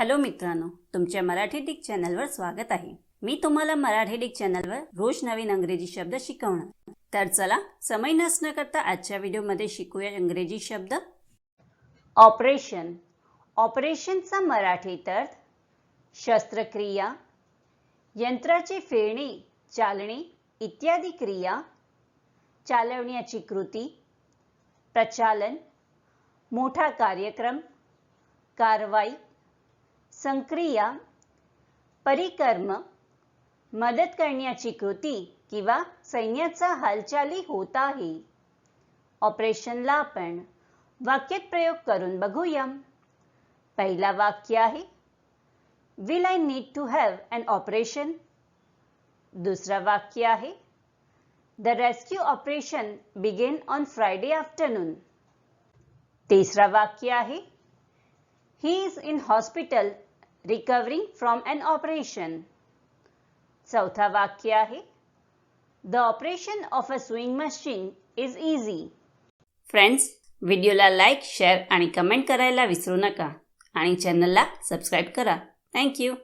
Hello मित्रांनो तुमच्या Marathi Dick चॅनलवर स्वागत आहे. मी तुम्हाला मराठी डिक चॅनलवर रोज नवीन अंग्रेजी शब्द शिकवणार. तर चला समय नसणं करता आजच्या व्हिडिओमध्ये शिकूया इंग्रजी शब्द. ऑपरेशन. ऑपरेशनचा मराठीत अर्थ शस्त्रक्रिया यंत्राची फिरणी चालणे इत्यादी क्रिया चालवण्याची कृती प्रचालन मोठा कार्यक्रम कारवाई संक्रिया परिकर्म मदत करण्याची कृती किंवा सैन्याचा हालचाली होत आहे ऑपरेशनला आपण वाक्यात प्रयोग करून बघूया पहिला वाक्य आहे will I need to have an operation दुसरा वाक्य आहे the rescue operation began on Friday afternoon तिसरा वाक्य आहे he is in hospital recovering from an operation चौथा वाक्य आहे. The operation of a swing machine is easy friends व्हिडिओला लाईक शेअर आणि कमेंट करायला विसरू नका. आणि चॅनलला सबस्क्राईब करा. थँक्यू